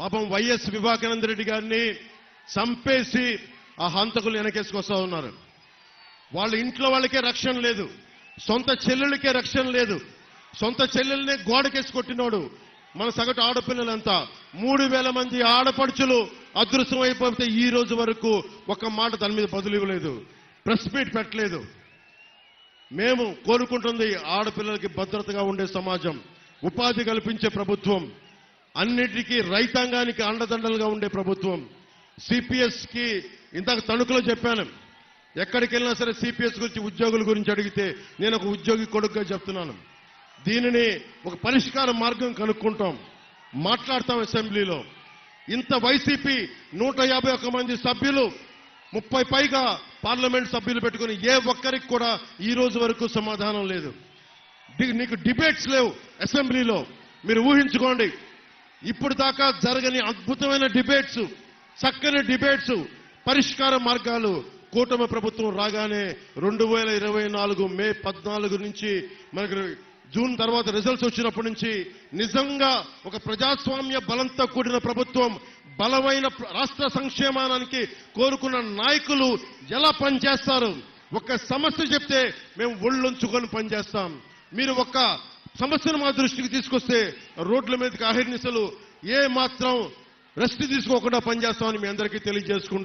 పాపం వైఎస్ వివేకానంద రెడ్డి గారిని చంపేసి ఆ హంతకులు వెనకేసుకొస్తా ఉన్నారు. వాళ్ళ ఇంట్లో వాళ్ళకే రక్షణ లేదు. సొంత చెల్లెళ్ళకే రక్షణ లేదు. సొంత చెల్లెల్నే గోడకేసి కొట్టినోడు మన సగటు ఆడపిల్లలంతా. మూడు వేల మంది ఆడపడుచులు అదృశ్యం అయిపోతే ఈ రోజు వరకు ఒక మాట దాని మీద బదులు ఇవ్వలేదు. ప్రెస్ మీట్ పెట్టలేదు. మేము కోరుకుంటుంది ఆడపిల్లలకి భద్రతగా ఉండే సమాజం ఉపాధి కల్పించే ప్రభుత్వం అన్నిటికీ రైతాంగానికి అండదండలుగా ఉండే ప్రభుత్వం. సిపిఎస్కి ఇంతకు ఇందాక తణుకులో చెప్పాను. ఎక్కడికి వెళ్ళినా సరే సిపిఎస్ గురించి ఉద్యోగుల గురించి అడిగితే నేను ఒక ఉద్యోగి కొడుకుగా చెప్తున్నాను. దీనిని ఒక పరిష్కార మార్గం కనుక్కుంటాం. మాట్లాడతాం అసెంబ్లీలో. ఇంత వైసీపీ నూట యాభై ఒక్క మంది సభ్యులు ముప్పై పైగా పార్లమెంట్ సభ్యులు పెట్టుకుని ఏ ఒక్కరికి కూడా ఈ రోజు వరకు సమాధానం లేదు. నీకు డిబేట్స్ లేవు అసెంబ్లీలో. మీరు ఊహించుకోండి. ఇప్పుడు దాకా జరగని అద్భుతమైన డిబేట్స్ చక్కని డిబేట్స్ పరిష్కార మార్గాలు కూటమి ప్రభుత్వం రాగానే రెండు వేల ఇరవై నాలుగు మే పద్నాలుగు నుంచి మనకు జూన్ తర్వాత రిజల్ట్స్ వచ్చినప్పటి నుంచి నిజంగా ఒక ప్రజాస్వామ్య బలంతో కూడిన ప్రభుత్వం బలమైన రాష్ట్ర సంక్షేమానికి కోరుకున్న నాయకులు ఎలా పనిచేస్తారు? ఒక సమస్య చెప్తే మేము ఒళ్ళొంచుకొని పనిచేస్తాం. మీరు ఒక సమస్యను మా దృష్టికి తీసుకొస్తే రోడ్ల మీదకి అహిర్నిశలు ఏ మాత్రం రెస్ట్ తీసుకోకుండా పనిచేస్తామని మీ అందరికీ తెలియజేసుకుంటూ